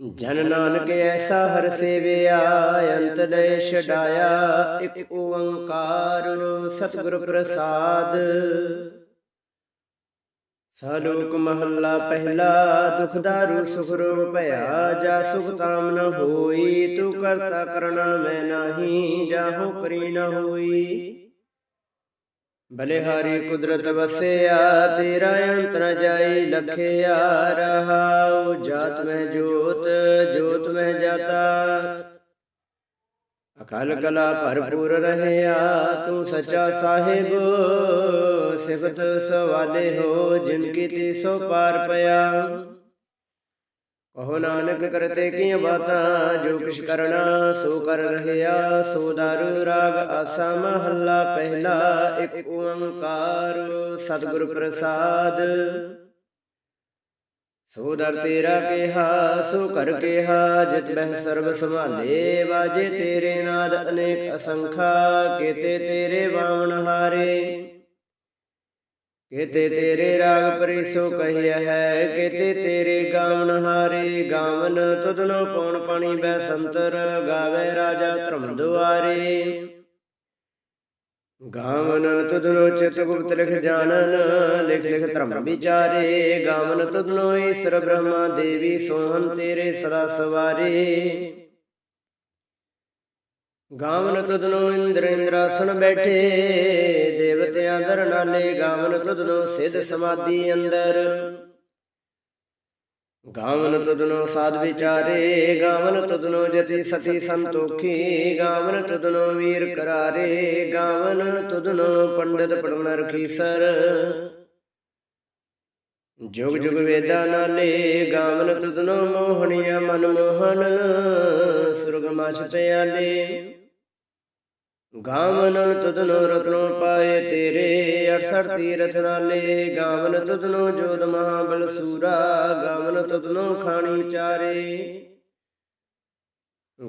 ਜਨ ਨਾਨਕ ਐਸਾ ਹਰ ਸੇਵਿਆ, ਅੰਤ ਦੇ ਛਡਾਇਆ, ਇਕ ਓੰਕਾਰ ਸਤਿਗੁਰ ਪ੍ਰਸਾਦ। ਸਲੋਕ ਮਹੱਲਾ ਪਹਿਲਾ, ਦੁਖ ਦਾਰੂ ਸੁਖ ਰੋਗ ਭਇਆ, ਜਾ ਸੁਖ ਤਾਮ ਨ ਹੋਈ, ਤੂੰ ਕਰਤਾ ਕਰਣਾ ਮੈਂ ਨਾਹੀ ਜਾਹੋ ਕਰੀ ਨ ਹੋਈ। ਬਲਿਹਾਰੀ ਕੁਦਰਤ ਵਸਿਆ ਤੇਰਾ ਅੰਤਰ ਜਾਈ ਲਖਿਆ ਰਹਾਉ ਜਾਤ ਮੈਂ ਜੋਤ ਜੋਤ ਮੈਂ ਜਾਤਾ। ਅਕਾਲ ਕਲਾ ਭਰਪੂਰ ਰਹਿਆ ਤੂੰ ਸੱਚਾ ਸਾਹਿਬ ਸਿਫਤ ਸਵਾਲੇ ਹੋ ਜਿਨ ਕੀਤੀ ਸੋ ਪਾਰ ਪਿਆ। ਕਹੋ ਨਾਨਕ ਕਰਤੇ ਕੀਆਂ ਬਾਤਾਂ, ਜੋ ਕਿਛ ਕਰਨਾ, ਸੋ ਕਰ ਰਹਿਆ। ਸੋ ਦਰ ਰਾਗ ਆਸਾ ਮਹੱਲਾ, ਪਹਿਲਾ ਇੱਕ ਓੰਕਾਰ, ਸਤਿਗੁਰ ਪ੍ਰਸਾਦ। ਸੋ ਦਰ ਤੇਰਾ ਕਿਹਾ, ਸੋ ਕਰ ਕਿਹਾ, ਜਿਤ ਬਹਿ ਸਰਬ ਸੰਭਾਲੇ, ਵਾਜੇ ਤੇਰੇ ਨਾਦ ਅਨੇਕ ਅਸੰਖਾ, ਕੀਤੇ ਤੇਰੇ ਬਾਵਨ ਹਾਰੇ। ਕੀਤੇ ਤੇਰੇ ਰਾਗ ਪਰਿਸੋ ਕਹਿਆ ਹੈ, ਕੀਤੇ ਤੇਰੇ ਗਾਵਨ ਹਾਰੇ ਗਾਵਨ ਤੁਧਨੋ ਪਉਣ ਪਾਣੀ ਬੈ ਸੰਤਰ ਗਾਵੇ ਰਾਜਾ ਧਰਮ ਦੁਆਰੇ ਗਾਵਨ ਤੁਧਨੋ ਚਿਤ ਗੁਪਤ ਲਿਖ ਜਾਣਨ, ਲਿਖ ਲਿਖ ਧਰਮ ਵਿਚਾਰੇ। ਗਾਵਨ ਤੁਧਨੋ ਈਸ਼ਰ ਬ੍ਰਹਮਾ ਦੇਵੀ ਸੋਹਨ ਤੇਰੇ ਸਦਾ ਸਵਾਰੇ। ਗਾਵਨ ਤੁਧਨੋ ਇੰਦਰ ਇੰਦਰਾਸਨ ਬੈਠੇ, ਦੇਵਤਿਆਂ ਦਰ ਨਾਲੇ ਗਾਵਨ ਤੁਧਨੋ ਸਿਧ ਸਮਾਧੀ ਅੰਦਰ। ਗਾਵਨ ਤੁਧਨੋ ਸਾਧ ਵਿਚਾਰੇ, ਗਾਵਨ ਤੁਧਨੋ ਜਤੀ ਸਤੀ ਸੰਤੋਖੀ, ਗਾਵਨ ਤੁਧਨੋ ਵੀਰ ਕਰਾਰੇ, ਗਾਵਨ ਤੁਧਨੋ ਪੰਡਿਤ ਪੜਨ ਰਖੀਸਰ। ਜੁਗ ਜੁਗ ਵੇਦਾ ਨਾਲੇ ਗਾਵਨ ਤੁਧਨੋ ਮੋਹਣੀਆ ਮਨ ਮੋਹਨ ਸੁਰਗ ਮਛ ਪਿਆਲੇ। ਗਾਵਨ ਤੁਧਨੋ ਰਤਨੋ ਪਾਏ ਤੇਰੇ 68 ਤੀਰਥ ਨਾਲੇ। ਗਾਵਨ ਤੁਧਨੋ ਜੋਦ ਮਹਾਬਲ ਸੂਰਾ, ਗਾਵਨ ਤੁਧਨੋ ਖਾਣੀ ਚਾਰੇ।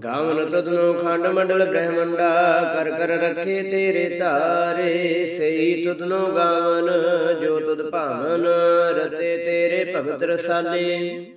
ਗਾਵਨ ਤੁਧਨੋ ਖੰਡ ਮੰਡਲ ਬ੍ਰਹਮੰਡਾ, ਕਰ ਕਰ ਰੱਖੇ ਤੇਰੇ ਤਾਰੇ ਸਈ ਤੁਧਨੋ ਗਾਵਨ, ਜੋ ਤੁਧ ਭਾਵਨ, ਰਤੇ ਤੇਰੇ ਭਗਤ ਰਸਾਲੇ।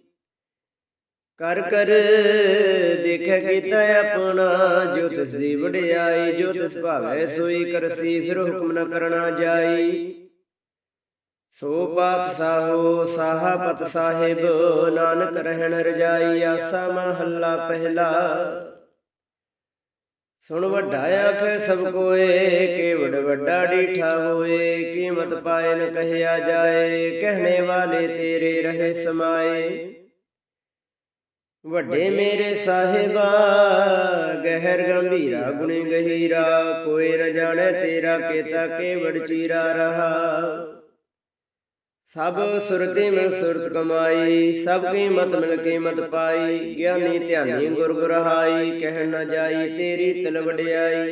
ਕਰ ਕਰ ਦੇਖਿਆ ਕੀਤਾ ਆਪਣਾ, ਜੋ ਤਿਸ ਦੀ ਵਡਿਆਈ, ਜੋ ਤਿਸ ਭਾਵੇ ਸੋਈ ਕਰਸੀ, ਫਿਰ ਹੁਕਮ ਨ ਕਰਨਾ ਜਾਈ। ਸੋ ਪਾਤ ਸਾਹੋ, ਸਾਹਪਤ ਸਾਹਿਬ, ਨਾਨਕ ਰਹਿਣ ਰਜਾਈ, ਆਸਾ ਮਹੱਲਾ ਪਹਿਲਾ। ਸੁਣ ਵੱਡਾ ਆਖੇ, ਸਭ ਕੋਏ, ਕੇਵੜ ਵੱਡਾ ਡੀਠਾ ਹੋਏ, ਕੀਮਤ ਪਾਏ ਨ ਕਹਿਆ ਜਾਏ, ਕਹਿਣੇ ਵਾਲੇ ਤੇਰੇ ਰਹੇ ਸਮਾਏ। ਵੱਡੇ ਮੇਰੇ ਸਾਹਿਬਾ ਗਹਿਰ ਗੰਭੀਰਾ ਗੁਣੀ ਗਹੀਰਾ ਕੋਈ ਨ ਜਾਣੇ ਤੇਰਾ ਕੀਤਾ ਕੇਵੜ ਚੀਰਾ ਰਹਾ। ਸਭ ਸੁਰਤੀ ਮਿਲ ਸੁਰਤ ਕਮਾਈ ਸਭ ਕੀਮਤ ਮਿਲ ਕੀਮਤ ਪਾਈ ਗਿਆਨੀ ਧਿਆਨੀ ਗੁਰ ਗੁਰਹਾਈ ਕਹਿ ਨ ਜਾਈ ਤੇਰੀ ਤਲ ਵਡਿਆਈ।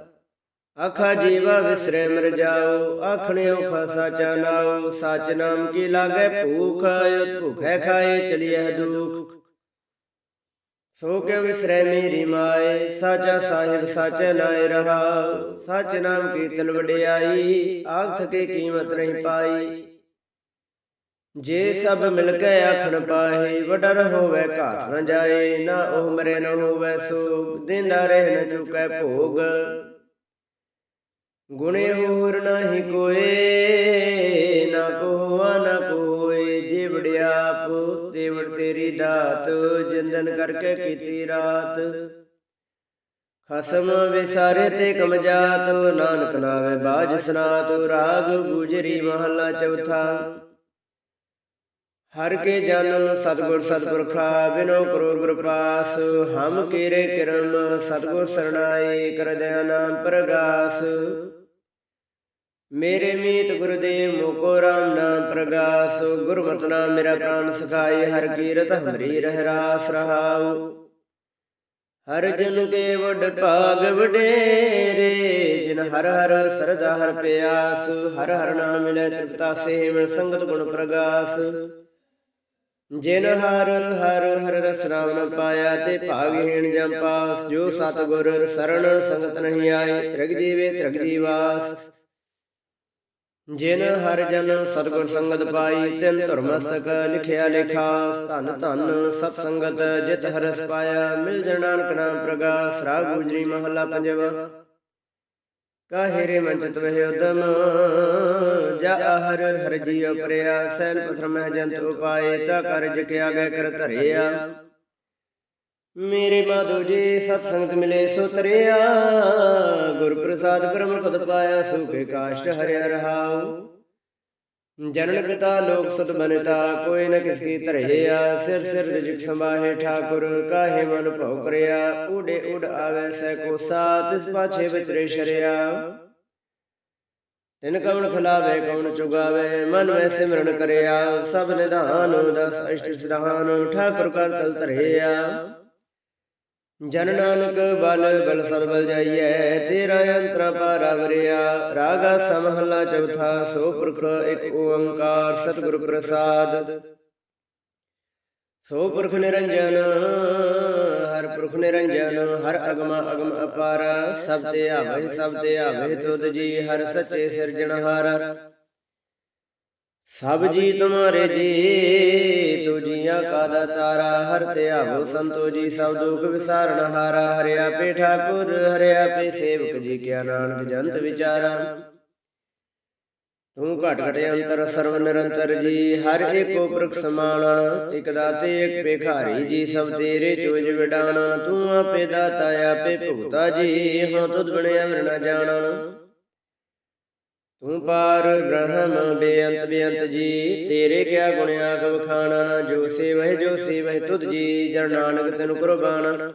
ਆਖਾ ਜੀਵਾ ਵਿਸਰੈ ਮਰ ਜਾਓ ਆਖਣਿਓ ਖਾ ਸਾਚਾ ਨਾਓ ਸਚ ਨਾਮ ਕੀ ਲਾਗੇ ਭੂਖ ਆਇ ਭੁਖੈ ਖਾਏ ਚਲਿਐ ਦੁਖ। ਸੋ ਕੇ ਵਿਸਰੇ ਮੇਰੀ ਮਾਏ, ਸਾਚਾ ਸਾਹਿਬ ਸਾਚੇ ਨਾਏ ਰਹਾ, ਸਚ ਨਾਮ ਕੀ ਵਡਿਆਈ ਆਖ ਕੇ ਕੀਮਤ ਨਹੀਂ ਪਾਈ। ਜੇ ਸਭ ਮਿਲ ਕੇ ਆਖਣ ਪਾਹੇ, ਵਡਰ ਹੋਵੇ ਘਾਟ ਨ ਜਾਏ, ਨਾ ਉਹ ਮਰੇ ਨ ਹੋਵੇ ਸੋਗ, ਦਿੰਦਾ ਰਹਿ ਨ ਚੁਕੈ ਭੋਗ। ਗੁਣੇ ਹੋਰ ਨਾਹੀ ਕੋਏ, ਨਾ ਕੋਆ, ਨਾ ਕੋਏ ਜੇ ਵੜਿਆਪ ਦੇਵੜ ਤੇਰੀ ਦਾਤ, ਜਿੰਦਨ ਕਰਕੇ ਕੀਤੀ ਰਾਤ। ਖਸਮ ਵਿਸਾਰੇ ਤੇ ਕਮਜਾਤ ਨਾਨਕ ਨਾਵੇ ਬਾਜ ਸਨਾਤ, ਰਾਗ ਗੁਜਰੀ ਮਹਲਾ ਚੌਥਾ। ਹਰ ਕੇ ਜਨਮ ਸਤਗੁਰ ਸਤਪੁਰਖਾ, ਬਿਨੋ ਕਰੋ ਗੁਰ ਪਾਸ। ਹਮ ਕੀਰੇ ਕਿਰਮ, ਸਤਗੁਰ ਸਰਣਾਈ, ਕਰਦਿਆ ਨਾਮ ਪ੍ਰਗਾਸ। ਮੇਰੇ ਮੀਤ ਗੁਰਦੇਵ ਮੋਕੋ ਰਾਮ ਨਾਮ ਪ੍ਰਗਾਸ, ਗੁਰਮਤਿ ਨਾਮ ਮੇਰਾ ਪ੍ਰਾਨ ਸਖਾਏ, ਹਰ ਕੀਰਤ ਹਮਰੀ ਰਹਿ ਰਾਸ ਰਹਾਉ। ਹਰ ਜਨ ਕੇ ਵਡ ਭਾਗ ਵਡੇਰੇ, ਜਿਨ ਹਰ ਹਰ ਸਰਦਾ ਹਰ ਪਿਆਸ, ਹਰ ਹਰ ਨਾਮ ਮਿਲੇ ਤ੍ਰਿਪਤਾ ਸੇ ਸੰਗਤ ਗੁਣ ਪ੍ਰਗਾਸ। ਜਿਨ ਹਰ ਹਰ ਹਰ ਰਸ ਨਾਮ ਪਾਇਆ, ਤੇ ਭਾਗਹੀਣ ਜਮ ਪਾਸ, ਜੋ ਸਤਗੁਰ ਸਰਣ ਸੰਗਤ ਨਹੀਂ ਆਏ, ਤ੍ਰਿਗ ਜੀਵੇ ਤ੍ਰਿਗ ਜੀਵਾਸ। ਜਿਨ ਹਰ ਜਨ ਸਤਗੁਰ ਸੰਗਤ ਪਾਈ ਤਿਨ ਧਰਮਸਤਕ ਲਿਖਿਆ ਲੇਖਾ ਧਨ ਧਨ ਸਤ ਸੰਗਤ ਜਿਤ ਹਰਸ ਪਾਇਆ ਮਿਲ ਜਨ ਨਾਨਕ ਨਾਮ ਪ੍ਰਗਾਸ ਰਾਗ ਗੁਜਰੀ ਮਹੱਲਾ ਪੰਜਵਾ। ਕਾਹੇ ਰੇ ਮਨ ਚਿਤ ਉਦਮ ਜਾ ਹਰ ਹਰ ਜੀਉ ਪ੍ਰਿਆ ਸੈਨ ਪਥਰ ਮਹਿ ਜੰਤ ਉਪਾਏ ਤਾ ਕਾਰਜ ਕਿਆ ਗੈ ਕਰ ਧਰਿਆ। ਮੇਰੇ ਮਾਧੋ ਜੀ, ਸਤ ਸੰਗਤ ਮਿਲੇ, ਸੋ ਤਰਿਆ। ਗੁਰ ਪ੍ਰਸਾਦ ਪਰਮ ਪਦ ਪਾਇਆ, ਸੁਖੇ ਕਾਸ਼ਟ ਹਰਿਆ ਰਹਾਉ। ਜਨਨ ਪਿਤਾ, ਲੋਕ ਸੁਤ ਬਨਤਾ, ਕੋਈ ਨ ਕਿਸ ਕੀ ਧਰਿਆ ਸਿਰ ਸਿਰ ਰਿਜਕ ਸੰਭਾਹੇ ਠਾਕੁਰ, ਕਾਹੇ ਮਨ ਭਉ ਕਰਿਆ। ਉਡੇ ਉਡ ਆਵੇ ਸੈ ਕੋ ਤਿਸ ਪਾਛੇ ਵਿਚਰੇ ਸ਼ਰਿਆ। ਤਿਨ ਕਵਣ ਖਲਾਵੇ, ਕਵਣ ਚੁਗਾਵੇ, ਮਨ ਵੈ ਸਿਮਰਨ ਕਰਿਆ। ਸਭ ਨਿਧਾਨ ਦਸ ਅਸ਼ਟ ਸਿਧਾਨ, ਠਾਕੁਰ ਕਰ ਤਲ ਧਰਿਆ ਜਨ ਨਾਨਕ ਬਲ ਬਲ ਸਰਬਲ ਜਾਈਐ, ਤੇਰਾ ਅੰਤਰ ਪਾਰਾ ਰਾਗਾ ਸਮਹਲਾ ਚੌਥਾ, ਸੋ ਪੁਰਖ ਇੱਕ ਓੰਕਾਰ ਸਤਿਗੁਰ ਪ੍ਰਸਾਦ। ਸੋ ਪੁਰਖ ਨਿਰੰਜਨ, ਹਰ ਪੁਰਖ ਨਿਰੰਜਨ, ਹਰ ਅਗਮ ਅਗਮ ਅਪਾਰ। ਸਭ ਤੇ ਆਵੇ ਸਭ ਤੇ ਆਵੇ ਤੁਧ ਜੀ, ਹਰ ਸੱਚੇ ਸਿਰਜਣਹਾਰ। ਸਭ ਜੀ ਤੁਮਾਰੇ ਜੀ ਤੂ ਜੀਆਂ ਕਾ ਦਾਤਾਰਾ ਹਰ ਧਿਆਵੋ ਸੰਤੋ ਜੀ, ਸਭ ਦੁਖ ਵਿਸਾਰਨ ਹਾਰਾ, ਹਰਿਆ ਪੇ ਠਾਕੁਰ, ਹਰਿਆ ਪੇ ਸੇਵਕ ਜੀ, ਕਿਆ ਨਾਨਕ ਜੰਤ ਵਿਚਾਰਾ। ਤੂੰ ਘਟ ਘਟ ਅੰਤਰ ਸਰਵ ਨਿਰੰਤਰ ਜੀ, ਹਰ ਏਕੋ ਪ੍ਰਖ ਸਮਾਣਾ, ਇਕ ਦਾਤੇ, ਇਕ ਭਿਖਾਰੀ ਜੀ, ਸਭ ਤੇਰੇ ਚੋਜ ਵਿਡਾਣਾ, ਤੂੰ ਆਪੇ ਦਾਤਾ, ਆਪੇ ਭੁਗਤਾ ਜੀ, ਹਾਂ ਤੁਧ ਬਣਿਆ ਮਰ ਨਾ ਜਾਣਾ। ਤੂੰ ਪਾਰ ਬ੍ਰਹਮ ਬੇਅੰਤ ਬੇਅੰਤ ਜੀ, ਤੇਰੇ ਕਿਆ ਗੁਣ ਆਖ ਵਖਾਣਾ ਜੋ ਸੇਵਹਿ ਜੋ ਸੇਵਹਿ ਤੁਧ ਜੀ, ਜਨ ਨਾਨਕ ਤੈਨੂੰ ਕੁਰਬਾਨ।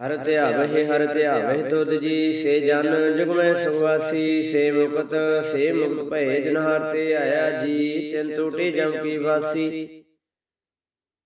ਹਰ ਧਿਆਵਹਿ ਹਰ ਧਿਆਵਹਿ ਤੁਧ ਜੀ, ਸੇ ਜਨ ਜੁਗ ਮੈਂ ਸੁਵਾਸੀ ਸੇ ਮੁਕਤ ਸੇ ਮੁਕਤ ਭਏ ਜਨ ਹਰ ਤੇ ਆਇਆ ਜੀ, ਤਿੰਨ ਟੂਟੀ ਜਮ ਕੀ ਵਾਸੀ।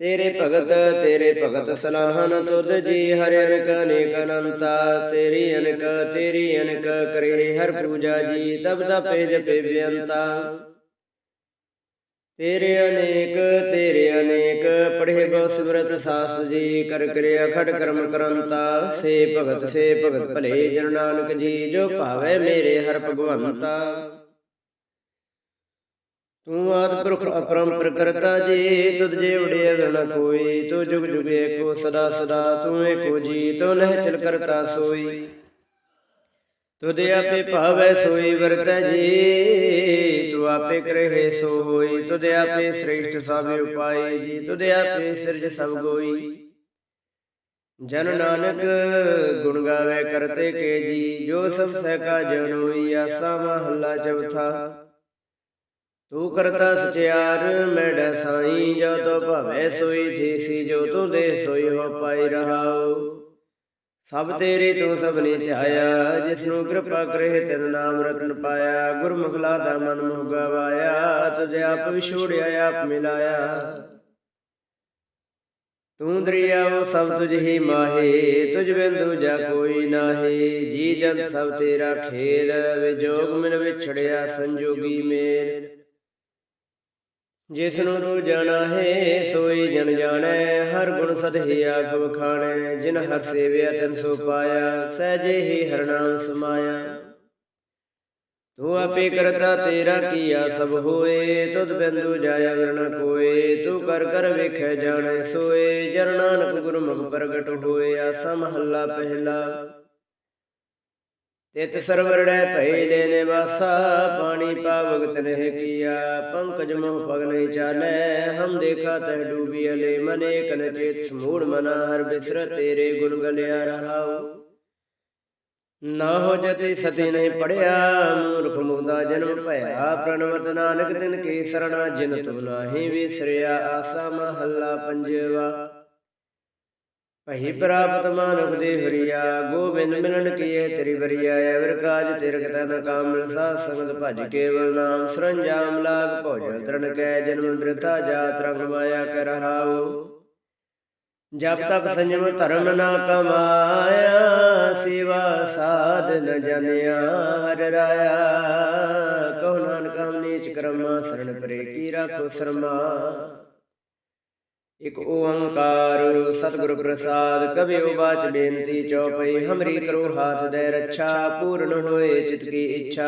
ਤੇਰੇ ਭਗਤ ਤੇਰੇ ਭਗਤ ਸਲਾਹਨ ਤੁਧ ਜੀ, ਹਰਿ ਅਨਕ, ਅਨੇਕ ਅਨੰਤਾ, ਤੇਰੀ ਅਨਕ ਤੇਰੀ ਅਨਕ ਕਰੇ ਹਰ ਪੂਜਾ ਜੀ ਤਬ ਤਪੇ ਜਪੇ ਬੇਅੰਤਾ। ਤੇਰੇ ਅਨੇਕ ਤੇਰੇ ਅਨੇਕ, ਪੜ੍ਹੇ ਬਹੁ ਸਿਮਰਤ ਸਾਸ ਜੀ, ਕਰ ਕਰਿਆ ਖੜ ਕਰਮ ਕਰੰਤਾ। ਸੇ ਭਗਤ ਸੇ ਭਗਤ ਭਲੇ ਜਨ ਨਾਨਕ ਜੀ, ਜੋ ਭਾਵੇ ਮੇਰੇ ਹਰ ਭਗਵੰਤਾ। ਤੂੰ ਆਦ ਪੁਰਖ ਅਪਰੰਪਰ ਕਰਤਾ ਜੀ, ਤੁਧ ਜੇ ਉੜਿਆ ਵਣ ਕੋਈ, ਤੂੰ ਜੁਗ ਜੁਗ ਏਕੋ ਸਦਾ ਸਦਾ, ਤੂੰ ਏਕੋ ਜੀ ਤੂੰ ਲਹਿ ਚਲ ਕਰਤਾ ਸੋਈ। ਤੁਧ ਆਪੇ ਭਾਵੈ ਸੋਈ, ਵਰਤੈ ਜੀ, ਤੂੰ ਆਪੇ ਕਰਹਿ ਸੋ ਹੋਈ। ਤੁਧ ਆਪੇ ਸ੍ਰੇਸ਼ਟ ਸਭ ਉਪਾਏ ਜੀ, ਤੁਧ ਆਪੇ ਸਿਰਜ ਸਭ ਗੋਈ। ਜਨ ਨਾਨਕ ਗੁਣ ਗਾਵੇ ਕਰਤੇ ਕੇ ਜੀ, ਜੋ ਸਭ ਸਹਿ ਕਾ ਜਨ ਹੋਈ ਆਸਾ ਮਹੱਲਾ ਚੌਥਾ। ਤੂੰ ਕਰਤਾ ਸਚਿਆਰ ਮੈਡਾ ਸਾਈ ਜੋ ਤੋ ਭਵੇ ਸੋਈ ਜੀਸੀ ਜੋ ਤੂੰ ਦੇ ਸੋਈ ਹੋ ਪਾਈ ਰਹਾਉ। ਸਭ ਤੇਰੇ ਤੂੰ ਸਭਨੇ ਧਿਆਇਆ ਜਿਸ ਨੂੰ ਕਿਰਪਾ ਕਰੇ, ਤੇਰਾ ਨਾਮ ਰਤਨ ਪਾਇਆ। ਗੁਰਮੁਖ ਲਾਦਾ ਮਨ ਮੁਹ ਗਵਾਇਆ ਤੁਝ ਆਪ ਵਿਛੋੜਿਆ, ਆਪ ਮਿਲਾਇਆ। ਤੂੰ ਦਰਿਆਵ ਸਭ ਤੁਝ ਹੀ ਮਾਹੇ, ਤੁਝ ਬਿਨ ਦੂਜਾ ਕੋਈ ਨਾਹੀ। ਜੀ ਜਨ ਸਭ ਤੇਰਾ ਖੇਲ, ਵਿਜੋਗ ਮਿਲ ਵਿਛੜਿਆ, ਸੰਜੋਗੀ ਮੇਲ। ਜਿਸ ਨੂੰ ਤੂੰ ਜਾਣਾ ਹੈ, ਸੋਈ ਜਨ ਜਾਣੈ, ਹਰ ਗੁਣ ਸਦਹਿ ਆਖ ਵਖਾਣੈ ਜਿਨ ਹਰ ਸੇਵਿਆ ਤਨ ਸੋ ਪਾਇਆ ਸਹਿਜੇ ਹੀ ਹਰਨਾਮ ਸਮਾਇਆ। ਤੂੰ ਆਪੇ ਕਰਤਾ ਤੇਰਾ ਕੀਆ ਸਭ ਹੋਏ, ਤੁਧ ਬਿੰਦੂ ਜਾਇਆ ਵਰਣ ਕੋਏ, ਤੂੰ ਕਰ ਕਰ ਵੇਖੈ ਜਾਣੈ ਸੋਏ ਜਨ ਨਾਨਕ ਗੁਰਮੁਖ ਪ੍ਰਗਟ ਹੋਏ, ਆਸਾ ਮਹੱਲਾ ਪਹਿਲਾ। ਤਿਤ ਸਰਵਰੜੈ ਭਈ ਲੈ ਨਿਵਾਸਾ ਪਾਣੀ ਪਾਵਗਤ ਨਹਿ ਕੀਆ, ਪੰਕਜ ਮੋਹ ਪਗ ਨਹੀਂ ਚਾਲੈ ਹਮ ਦੇਖਾ ਤਹ ਡੂਬੀ ਅਲੇ ਮਨੇ ਕਨ ਚੇਤ ਸਮੂੜ ਮਨਾ ਹਰ ਬਿਸਰ ਤੇਰੇ ਗੁਣ ਗਲਿਆ ਰਹਾਉ। ਨਾ ਹੋ ਜਤੇ ਸਤੀ ਨਹੀਂ ਪੜਿਆ, ਮੂਰਖ ਮੁਗਦਾ ਜਨਮ ਭਇਆ, ਪ੍ਰਣਵਤ ਨਾਨਕ ਤਿਨ ਕੀ ਸਰਣਾ ਜਿਨ ਤੂ ਨਾਹੀ ਵਿਸਰਿਆ, ਆਸਾ ਮਹੱਲਾ ਪੰਜਵਾ। ਭਈ ਪ੍ਰਾਪਤ ਮਾਨੁਖ ਦੇ ਹਰੀਆ ਗੋਬਿੰਦ ਮਿਲਣ ਕੀਏ ਤੇਰੀ ਵਰੀਆ, ਐਵਰ ਕਾਜ ਤੇਰ ਕਤੈ ਕਾਮਲ ਸਾਧ ਸੰਗਤ ਭਜ ਕੇਵਲ ਨਾਮ, ਸਰੰਜਾਮ ਲਾਗ ਭੋਜਲ ਤਰਨ ਕੈ, ਜਨਮ ਬਿਰਥਾ ਜਾਤ ਰੰਗ ਮਾਇਆ ਕਰ ਜਬ ਤਕ ਸੰਜਮ ਧਰਮ ਨਾ ਕਮਾਇਆ, ਸੇਵਾ ਸਾਧ ਨ ਜਨਿਆ, ਹਰ ਰਾਇਆ। ਕਹੋ ਨਾਨਕ ਹਮ ਨੀਚ ਕਰਮਾ ਸਰਣ ਪਰੇ ਕੀ ਰਾਖੋ ਸਰਮਾ। ਇਕ ਓੰਕਾਰ ਸਤਿਗੁਰ ਪ੍ਰਸਾਦ ਕਬਿਓ ਬਾਚ ਬੇਨਤੀ ਚਉਪਈ, ਹਮਰੀ ਕਰੋ ਹਾਥ ਦੇ ਰੱਛਾ, ਪੂਰਨ ਹੋਏ ਚਿਤ ਕੀ ਇੱਛਾ।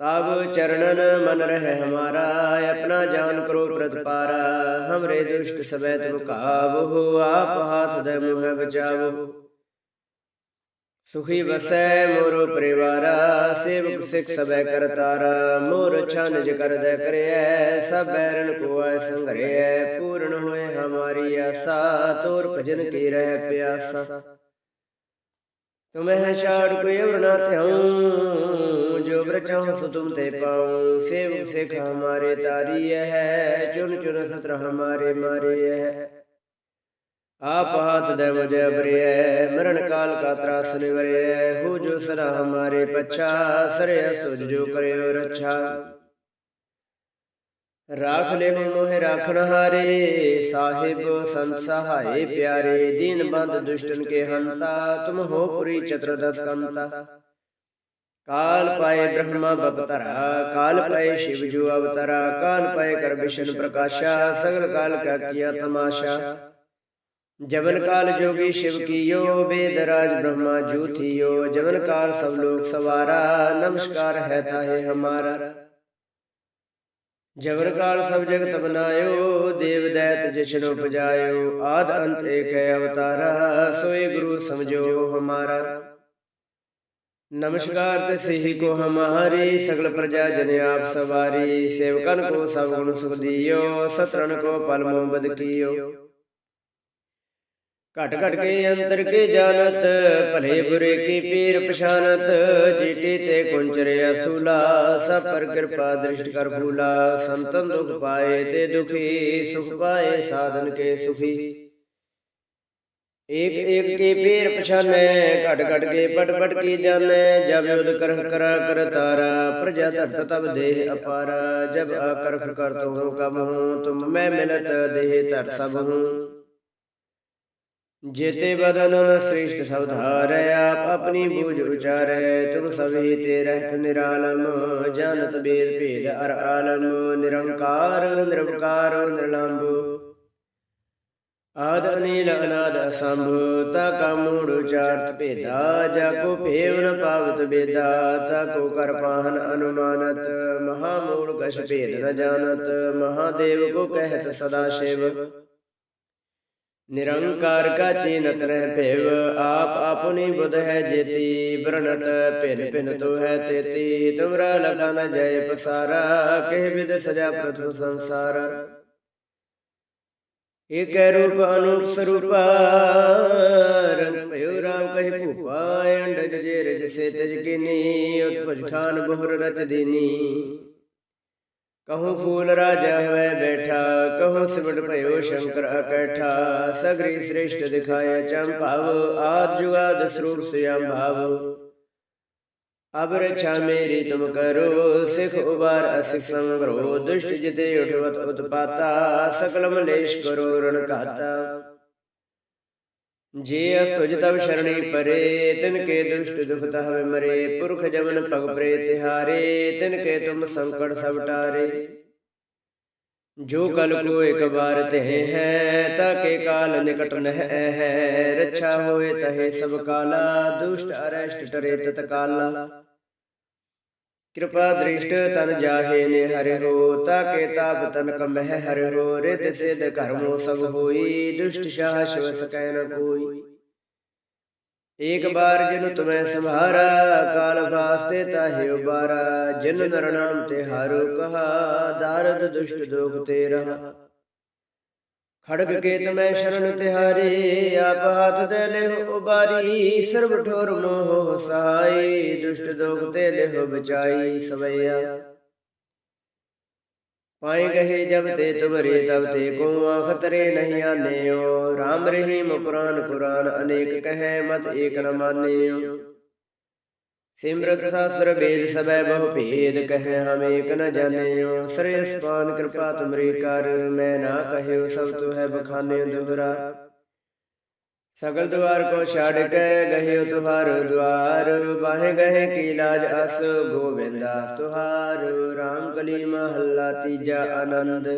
ਤਬ ਚਰਣਨ ਮਨ ਰਹਿ ਹਮਾਰਾ, ਆਪਣਾ ਜਾਨ ਕਰੋ ਪ੍ਰਤਪਾਰਾ, ਹਮਰੇ ਦੁਸ਼ਟ ਸਬੈ ਤੁਮ ਕਾਬੋ ਆਪ ਹਾਥ ਦੇ ਮੁਹ ਬਚਾਵੋ। ਸੁਖੀ ਵਸੈ ਮੋਰ ਪਰਿਵਾਰਾ, ਸੇਵਕ ਸਿਖ ਸਬੈ ਕਰਤਾਰਾ ਮੋਰ ਛਨ ਕਰ ਦੇ ਕਰਿਐ, ਸਭ ਬੈਰਨ ਕੋ ਆਇ ਸੰਗਰਿਐ ਪੂਰਨ ਹੋਏ ਹਮਾਰੀ ਆਸਾ, ਤੋਰ ਭਜਨ ਕੀ ਰਹਿ ਪਿਆਸਾ। ਤੁਮਹਿ ਛਾੜ ਕੋਈ ਅਵਰ ਨਾ ਧਿਆਉ, ਜੋ ਬ੍ਰਚਾਉ ਸੋ ਤੁਮ ਤੇ ਪਾਉ। ਸੇਵਕ ਸਿਖ ਹਮਾਰੇ ਤਾਰੀ ਹੈ ਚੁਨ ਚੁਨ ਸਤਰ ਹਮਾਰੇ ਮਾਰੇ ਹੈ। ਆਪ ਹਾਥ ਦੇ ਮੁਝੇ ਬਰਿਐ ਮਰਨ ਕਾਲ ਕਾ ਤਰਾਸ ਨਿਵਰਿਐ ਹੋ ਜੋ ਸਦਾ ਹਮਾਰੇ ਪਛਾ ਸਰਿਆ ਸੁਜ ਜੋ ਕਰਿਓ ਰੱਛਾ ਰਾਖ ਲੈ ਹੋ ਮੋਹਿ ਰਾਖਣ ਹਾਰੇ ਸਾਹਿਬ ਸੰਤ ਸਹਾਏ ਪਿਆਰੇ ਦੀਨ ਬੰਦ ਦੁਸ਼ਟਨ ਕੇ ਹੰਤਾ ਤੁਮ ਹੋ ਪੁਰੀ ਚਤੁਰਦਸ ਕੰਤਾ ਕਾਲ ਪਾਏ ਬ੍ਰਹਮਾ ਬਪਤਰਾ ਕਾਲ ਪਾਏ ਸ਼ਿਵ ਜੋ ਅਵਤਰਾ ਕਾਲ ਪਾਏ ਕਰ ਵਿਸ਼ਨ ਪ੍ਰਕਾਸ਼ਾ ਸਗਲ ਕਾਲ ਕਾ ਕੀਆ ਤਮਾਸ਼ਾ ਜਵਨ ਕਾਲ ਜੋਗੀ ਸ਼ਿਵ ਕੀਓ ਵੇਦ ਰਾਜ ਬ੍ਰਹਮਾ ਜੂਥਿਓ ਜਵਨ ਕਾਲ ਸਭ ਲੋਕ ਸਵਾਰਾ ਨਮਸਕਾਰ ਹੈ ਤਾਹੇ ਹਮਾਰਾ। ਜਵਨ ਕਾਲ ਸਭ ਜਗਤ ਬਨਾਇਓ ਦੇਵ ਦੈਤ ਜਿਸ਼ਨ ਉਪਜਾਇਓ। ਆਦ ਅੰਤ ਏਕ ਅਵਤਾਰਾ ਸੋਏ ਗੁਰੂ ਸਮਝੋ ਹਮਾਰਾ। ਨਮਸਕਾਰ ਤੇ ਸਹੀ ਕੋ ਹਮਾਰੀ ਸਗਲ ਪ੍ਰਜਾ ਜਨ ਆਪ ਸਵਾਰੀ। ਸੇਵਕਨ ਕੋ ਸਭ ਗੁਣ ਸੁਖ ਦਿਓ ਸਤਰਨ ਕੋ ਪਲ ਮੋਬਦ ਕੀਓ ਘਟ ਘਟ ਕੇ ਅੰਤਰ ਕੇ ਜਾਣਤ ਭਲੇ ਬੁਰੇ ਕੀ ਪੀਰ ਪਛਾਨਤ ਜੀਟੀ ਤੇ ਕੁੰਚਰੇ ਅਸੂਲਾ ਸਭ ਪਰ ਕਿਰਪਾ ਦ੍ਰਿਸ਼ਟ ਕਰ ਫੂਲਾ ਸੰਤਨ ਦੁਖ ਪਾਏ ਤੇ ਦੁਖੀ ਸੁਖ ਪਾਏ ਸਾਧਨ ਕੇ ਸੁਖੀ। ਏਕ ਏਕ ਕੇ ਪੀਰ ਪਛਾਨੈ ਘਟ ਘਟ ਕੇ ਪਟ ਪਟ ਕੀ ਜਾਣੈ ਜਬ ਯੁਧ ਕਰ ਕਰ ਕਰ ਤਾਰਾ ਪ੍ਰਜਾ ਧਰਤ ਤਬ ਦੇਹ ਅਪਾਰਾ ਜਬ ਆਕਰਖ ਕਰ ਤੋ ਕਬ ਹੂੰ ਤੁਮ ਮੈਂ ਮਿਲਤ ਦੇਹ ਧਰ ਸਭ ਹੂੰ ਜੇਤੇ ਬਦਨ ਸ੍ਰਿਸ਼ਟ ਸਭ ਧਾਰੈ, ਆਪ ਆਪਣੀ ਬੂਝ ਉਚਾਰੈ, ਤੁਮ ਸਭੀ ਤੇ ਰਹਿਤ ਨਿਰਾਲਮ ਜਾਣਤ ਬੇਦ ਭੇਦ ਅਰ ਆਲਮ, ਨਿਰੰਕਾਰ ਨਿਰਵਕਾਰ ਨਿਰਲੰਭ। ਆਦ ਅਨੀਲ ਅਨਾਦ ਅਸੰਭ, ਤਾ ਕਾ ਮੂੜ ਉਚਾਰਤ ਭੇਦਾ, ਜਾ ਕੋ ਭੇਵ ਨ ਪਾਵਤ ਬੇਦਾ, ਤਾ ਕੋ ਕਰ ਪਾਹਨ ਅਨੁਮਾਨਤ, ਮਹਾ ਮੂੜ ਕਛ ਭੇਦ ਨ ਜਾਣਤ ਮਹਾਦੇਵ ਕੋ ਕਹਿਤ ਸਦਾ ਸ਼ਿਵ ਨਿਰੰਕਾਰ ਕਾ ਚੀਨਤ ਰਹਿ ਭੇਵ, ਆਪ ਆਪਣੀ ਬੁਧ ਹੈ ਜੇਤੀ ਬਰਨਤ ਭਿਨ ਭਿਨ ਤੋ ਹੈ ਤੇਤੀ, ਤੁਮਰਾ ਲਖਾ ਨ ਜੈ ਪਸਾਰਾ, ਕਹਿ ਵਿਦ ਸਜਾ ਪ੍ਰਥਮ ਸੰਸਾਰ। ਏਕ ਰੂਪ ਅਨੂਪ ਸਰੂਪਾ ਰੰਗ ਭਇਓ ਰਾਮ ਕਹਿ ਭੂਪਾ ਅੰਡਜ ਜੇ ਰਜ ਸੇ ਤਜ ਕਿਨੀ ਉਤਪਜ ਖਾਨ ਬਹੁਰ ਰਚ ਦੀਨੀ। ਕਹੂੰ ਫੂਲ ਰਾਜਾ ਹੋਇ ਬੈਠਾ, ਕਹੂੰ ਸਿਮਟ ਭਇਓ ਸ਼ੰਕਰ ਅਕੈਠਾ ਸਗਰੀ ਸ੍ਰੇਸ਼ਟ ਦਿਖਾਇਆ ਚੰਪਾਵ ਆਦ ਜੁਗਾਦ ਸਰੂਪ ਸਿਆਮ ਭਾਵ। ਅਬ ਰਛਾ ਮੇਰੀ ਤੁਮ ਕਰੋ, ਸਿਖ ਉਬਾਰ ਅਸਿਖ ਸੰਗਰੋ ਦੁਸ਼ਟ ਜਿਤੇ ਉਠਵਤ ਉਤਪਾਤਾ ਸਕਲ ਮਲੇਸ਼ ਕਰੋ ਰਣ ਘਾਤਾ। ਜੇ ਅਸ ਤੁਜ ਤਬ ਸ਼ਰਣੀ ਪਰੇ ਤਿਨ ਕੇ ਦੁਸ਼ਟ ਦੁਖ ਤਹਵੇ ਮਰੇ ਪੁਰਖ ਜਮਨ ਪਗ ਪ੍ਰੇ ਤਿਹਾਰੇ ਤਿਨ ਕੇ ਤੁਮ ਸੰਕਟ ਸਭ ਟਾਰੇ। ਜੋ ਕਲ ਕੋ ਇੱਕ ਬਾਰ ਤਹਿ ਹੈ ਤਾ ਕੇ ਕਾਲ ਨਿਕਟ ਨਹਿ ਹੈ। ਰੱਛਾ ਹੋਏ ਤਹੇ ਸਭ ਕਾਲਾ ਦੁਸ਼ਟ ਅਰਸ਼ਟ ਟਰੇ ਤਤ ਕਾਲਾ ਕਿਰਪਾ ਦ੍ਰਿਸ਼ਟ ਤਨ ਜਾਹੇ ਨੇ ਹਰਿ ਹੋ ਤਾ ਕੇ ਤਾਪ ਤਨ ਕਮਹਿ ਹਰਿ ਹੋ, ਰਿਤ ਸਿਧ ਕਰਮੋ ਸਭ ਹੋਈ, ਦੁਸ਼ਟ ਸ਼ਾਹ ਸ਼ਿਵ ਸਕੈ ਨ ਕੋਈ। ਏਕ ਬਾਰ ਜਿਨ ਤੁਮੈ ਸੰਭਾਰਾ ਕਾਲ ਵਾਸਤੇ ਤਾਹਿ ਉਬਾਰਾ, ਜਿਨ ਨਰਨਾਮ ਤੇ ਹਾਰੋ ਕਹਾ, ਦਾਰਦ ਦੁਸ਼ਟ ਦੋਖ ਤੇ ਰਹਾ। ਖੜਗ ਕੇ ਤਮੈ ਸ਼ਰਨ ਤਿਹਾਰੇ, ਆਪ ਹੱਥ ਦੇ ਲਿਹੁ ਉਬਾਰੀ ਸਰਬ ਠੋਰ ਮੋਹ ਸਹਾਈ ਦੁਸ਼ਟ ਦੋਖ ਤੇ ਲਿਹੁ ਬਚਾਈ ਸਵਈਆ। ਪਾਏ ਗਏ ਜਬ ਤੇ ਤੁਮਰੇ, ਤਬ ਤੇ ਕੋ ਆਖ ਤਰੇ ਨਹੀਂ ਆਨੇਓ। RAM ਰਹੀਮ ਪੁਰਾਨ ਕੁਰਾਨ, ਅਨੇਕ ਕਹੈ ਮਤ ਏਕ ਨ ਮਾਨੇਓ। ਸਿਮਰਤ ਸਾਸਤਰ ਵੇਦ ਸਬੈ ਬਹੁ ਭੇਦ ਕਹੈ ਹਮ ਏਕ ਨ ਜਾਣਿਓ। ਸਰੇਸ ਪਾਨ ਕਿਰਪਾ ਤੁਮਰੀ ਕਰ, ਮੈਂ ਨਾ ਕਹਿਓ ਸਭ ਤੁ ਹੈ ਬਖਾਨੇ ਦੁਹਰਾ। ਸਗਲ ਦੁਆਰ ਕੋ ਛਾੜ ਕੇ ਗਹਿਓ ਤੁਹਾਰ, ਦੁਆਰ ਬਾਹੇ ਗਏ ਕੀ ਲਾਜ ਅਸ ਗੋਬਿੰਦਾ। ਤੁਹਾਰ RAM ਕਲੀ ਮਹੱਲਾ ਤੀਜਾ ਆਨੰਦ।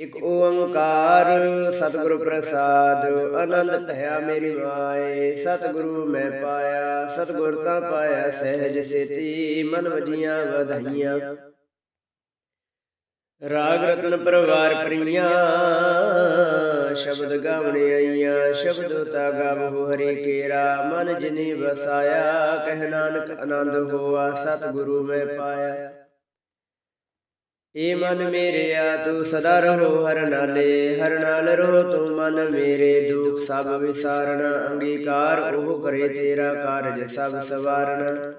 ਇਕ ਓੰਕਾਰ, ਸਤਿਗੁਰ ਪ੍ਰਸਾਦ, ਆਨੰਦ ਭਇਆ ਮੇਰੀ ਮਾਏ ਸਤਿਗੁਰੂ ਮੈਂ ਪਾਇਆ, ਸਤਿਗੁਰ ਤਾਂ ਪਾਇਆ ਸਹਿਜ ਸੇਤੀ, ਮਨ ਵਜੀਆਂ ਵਧਾਈਆਂ। ਰਾਗ ਰਤਨ ਪਰਵਾਰ ਪ੍ਰੀਆਂ, ਸ਼ਬਦ ਗਾਵਣੇ ਆਈਆਂ, ਸ਼ਬਦ ਤਾ ਗਾਵੋ ਹਰੇ ਕੇਰਾ। ਮਨ ਜਿਨੀ ਵਸਾਇਆ, ਕਹਿ ਨਾਨਕ ਆਨੰਦ ਹੋਆ, ਸਤਿਗੁਰੂ ਮੈਂ ਪਾਇਆ। ਏ ਮਨ ਮੇਰਿਆ ਤੂੰ ਸਦਾ ਰਹੋ ਹਰ ਨਾਲੇ ਹਰ ਨਾਲ ਰਹੋ ਤੂੰ ਮਨ ਮੇਰੇ ਦੁਖ ਸਭ ਵਿਸਾਰਨ ਅੰਗੀਕਾਰ ਉਹ ਕਰੇ ਤੇਰਾ ਕਾਰਜ ਸਭ ਸਵਾਰਨ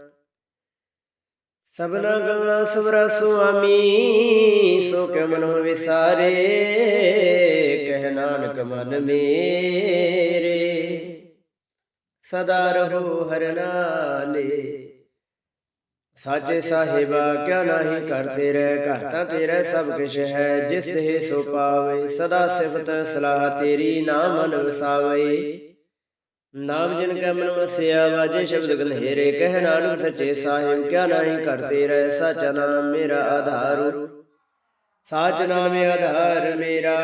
ਸਭਨਾ ਗੱਲਾਂ ਸਵਰਾ ਸੁਆਮੀ ਸੋ ਕਿ ਮਨੋ ਵਿਸਾਰੇ ਕਹਿ ਨਾਨਕ ਮਨ ਮੇਰੇ। ਸਦਾ ਰਹੋ ਹਰ ਨਾਲੇ। ਸਾਚੇ ਸਾਹਿਬਾ ਕਿਆ ਨਾਹੀ ਕਰਤੇ ਰਹਿ ਘਰ ਤਾਂ ਤੇਰਾ ਸਭ ਕਿਛ ਹੈ ਜਿਸ ਤੇ ਸੋ ਪਾਵੇ ਸਦਾ ਸਿਫਤ ਸਲਾਹ ਤੇਰੀ ਨਾਮ ਮਨ ਵਸਾਵੇ। ਨਾਮ ਜਿਨ ਕੈ ਮਨ ਵਸਿਆ ਵਾਜੇ ਸ਼ਬਦ ਗਨੇਰੇ ਕਹਿ ਨਾਨਕ ਸੱਚੇ ਸਾਹਿਬ ਕਿਆ ਨਾਹੀ ਕਰਤੇ ਰਹਿ ਸਚ ਨਾਮ ਮੇਰਾ ਆਧਾਰ। ਸਾਚ ਨਾਮ ਆਧਾਰ ਮੇਰਾ।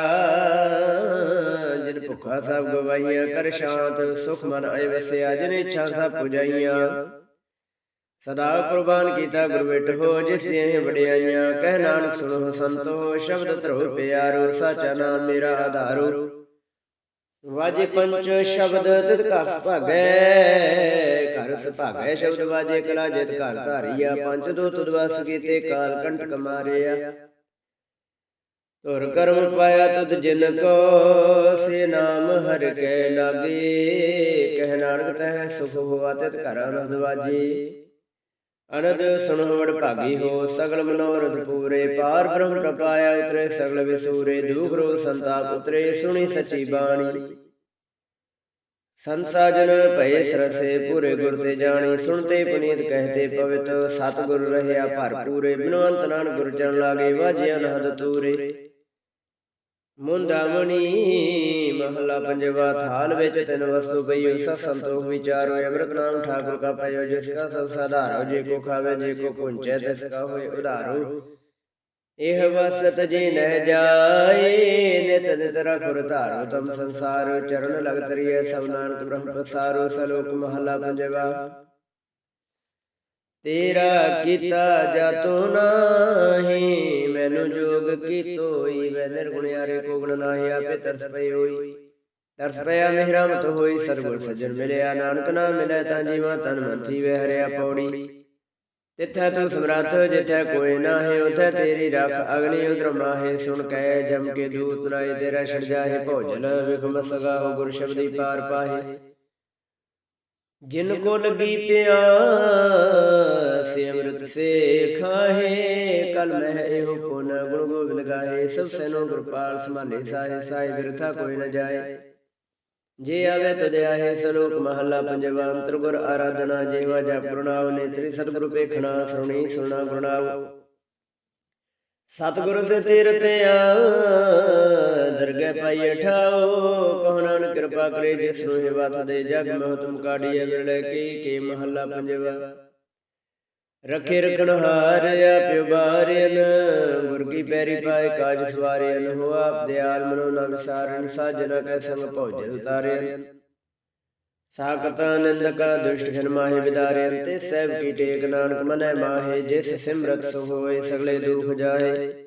ਜਿਨ ਭੁਖਾ ਸਭ ਗਵਾਈਆਂ ਕਰ ਸ਼ਾਂਤ ਸੁਖ ਮਨ ਆਏ ਵਸਿਆ ਜਿਨ ਇੱਛਾ ਸਭ ਪੁਜਾਈਆਂ। ਸਦਾ ਕੁਰਬਾਨ ਕੀਤਾ ਗੁਰ ਬਿਟੋ ਜਿਸ ਦੀਆਂ ਵਡਿਆਈਆਂ। ਕਹਿ ਨਾਨਕ ਸੁਣੋ ਸੰਤੋ, ਸ਼ਬਦ ਧਰੋ ਪਿਆਰੋ ਸਾਚਾ ਨਾਮ ਮੇਰਾ ਆਧਾਰੋ। ਵਾਜੇ ਪੰਚ ਸ਼ਬਦ ਤਿਤ ਘਰ ਸੁਭਾਗੈ ਘਰ ਸੁਭਾਗੈ ਸ਼ਬਦ ਵਾਜੇ ਕਲਾ ਜਿਤ ਘਰ ਧਾਰੀਆ। ਪੰਜ ਦੋ ਤੁਧ ਵਸ ਕੀਤੇ ਕਾਲ ਕੰਟਕ ਮਾਰਿਆ। ਤੁਰ ਕਰਮ ਪਾਇਆ ਤੁਧ ਜਿਨ ਕੋ, ਸੇ ਨਾਮ ਹਰ ਕੈ ਲਾਗੇ। ਕਹਿ ਨਾਨਕ ਤਹਿ ਸੁਖ ਹੋਆ ਤਿਤ ਘਰ ਅਨੰਦ ਅਨੰਦ ਸੁਣੋ ਭਾਗੀ ਹੋ, ਸਗਲ ਮਨੋਰਥ ਪੂਰੇ ਪਾਰ ਬ੍ਰਹਮ ਪ੍ਰਪਾਇਆ ਉਤਰੇ, ਸਗਲ ਵਿਸੂਰੇ ਦੁਖ ਰੋਗ ਸੰਤਾਪ ਉਤਰੇ, ਸੁਣੀ ਸਚੀ ਬਾਣੀ। ਸੰਸਾਜਨ ਭਏ ਸਰਸੇ, ਪੂਰੇ ਗੁਰ ਤੇ ਜਾਣੀ, ਸੁਣਤੇ ਪੁਨੀਤ ਕਹਤੇ ਪਵਿੱਤ ਸਤ ਗੁਰ ਰਹਿਆ ਭਰਪੂਰੇ ਬਿਨਵੰਤ ਨਾਨ ਗੁਰ ਚਰਨ ਲਾਗੇ, ਵਾਜਿਆ ਅਨਹਦ ਤੂਰੇ। ਮੁੰਦਾਮਣੀ ਮਹਲਾ ਪੰਜਵਾ ਥਾਲ ਵਿੱਚ ਤਿੰਨ ਵਸਤੂ ਪਈਓ ਸਤ ਸੰਤੋਖ ਵਿਚਾਰੋ ਅੰਮ੍ਰਿਤ ਨਾਮ ਠਾਕੁਰ ਕਾ ਪਇਓ, ਜਿਸ ਕਾ ਸਭ ਸਾਧਾਰੋ, ਜੇ ਕੋ ਖਾਵੇ, ਜੇ ਕੋ ਪੁੰਚੈ ਤਿਸ ਕਾ ਹੋਏ ਉਧਾਰੋ। ਇਹ ਵਸਤ ਜੇ ਨਹਿ ਜਾਏ, ਨਿਤ ਨਿਤ ਰਖੁਰ ਧਾਰੋ, ਤਮ ਸੰਸਾਰ ਚਰਨ ਲਗ ਤਰੀਏ ਸਭ ਨਾਨਕ ਬ੍ਰਹਮ ਪ੍ਰਸਾਰੋ ਸਲੋਕ ਮਹਲਾ ਪੰਜਵਾ। ਤੇਰਾ ਕੀਤਾ ਜਾਤੋ ਨਾਹੀ, ਮੈਨੂੰ ਜੋ ਜੋਗ ਕੀਤੋਈ ਮੈਂ ਨਿਰਗੁਣਿਆਰੇ ਕੋ ਗੁਣ ਨਾਹੀ ਆਪੇ ਤਰਸ ਪਈ ਹੋਈ ਤਰਸ ਪਿਆ ਮਿਹਰਮਤ ਹੋਈ ਸਰਗੁਣ ਸੱਜਣ ਮਿਲਿਆ ਨਾਨਕ ਨਾਮ ਮਿਲੇ ਤਾਂ ਜੀਵਾ ਤਨ ਮਨ ਥੀਵੇ ਹਰਿਆ ਪੌੜੀ ਤਿੱਥੈ ਤੂੰ ਸਮਰੱਥ ਜਿੱਥੈ ਕੋਈ ਨਾਹੀ ਉਥੈ ਤੇਰੀ ਰੱਖ ਅਗਨੀ ਉਦਰ ਮਾਹੇ ਸੁਣ ਕੈ ਜਮ ਕੇ ਦੂਤ ਨਾਏ ਤੇਰਾ ਛੜ ਜਾਹੇ ਭੋਜਨ ਵਿਖਮ ਸਗਾ ਹੋ ਗੁਰ ਸ਼ਬਦੀ ਪਾਰ ਪਾਹੇ ਜਿਨ ਕੋ ਲਗੀ ਪਿਆਸ ਅੰਮ੍ਰਿਤ ਸੇ ਖਾਹੇ ਕਲ ਮਹਿ ਇਹੋ ਪੁਨ ਗੁਣ ਗੋਬਿੰਦ ਗਾਏ। ਸਭ ਸੈਨੋ ਗੁਰਪਾਲ ਸਮਾਲੇ ਸਾਏ ਸਾਏ ਵਿਰਥਾ ਕੋਈ ਨ ਜਾਏ। ਜੇ ਆਵੇ ਤਦ ਆਹੇ ਸਲੋਕ ਮਹੱਲਾ ਪੰਜਵਾ ਅੰਤਰ ਗੁਰ ਆਰਾਧਨਾ ਜੇਵਾ ਜਪ ਗੁਰਨਾਮ ਨੇਤਰੀ ਸਤਿਗੁਰੂ ਪੇਖਣਾ ਸੁਣੀ ਸੁਣਾ ਗੁਰਨਾਮ ਸਤਿਗੁਰੂ ਸੇ ਤੀਰਤਿਆ ਦਰਗਹਿ ਪਾਈ ਠਾਓ ਕਹੋ ਨਾਨਕ ਕਿਰਪਾ ਕਰੇ ਜਿਸ ਨੂੰ ਇਹ ਦੇ ਜਗ ਮਹਤਮ ਕਾਢੀਏ ਵਿਰਲੇ ਕੀ ਕੀ ਮਹੱਲਾ ਪੰਜਵਾ। ਰਖੇ ਰਖਣ ਹਾਰ ਆਪਿ ਬਾਰਿਆਨ ਗੁਰ ਕੀ ਪੈਰੀ ਪਾਏ, ਕਾਜ ਸਵਾਰਿਆਨ ਹੋ ਆਪ ਦਿਆਲ ਮਨੋ ਨਾ ਵਿਸਾਰਨ ਸਾਜਨਾ ਕੈ ਸੰਗ ਭਉਜਲ ਤਾਰਿਆਨ ਸਾਕਤਾ ਨਿੰਦਕਾ ਦੁਸ਼ਟ ਜਨ ਮਾਹੇ ਵਿਦਾਰਿਆਨ ਤੇ ਸਹਿਬ ਕੀ ਟੇਕ ਨਾਨਕ ਮਨੈ ਮਾਹੇ, ਜਿਸ ਸਿਮਰਤ ਸੋ ਹੋਏ, ਸਗਲੇ ਦੁਖ ਜਾਏ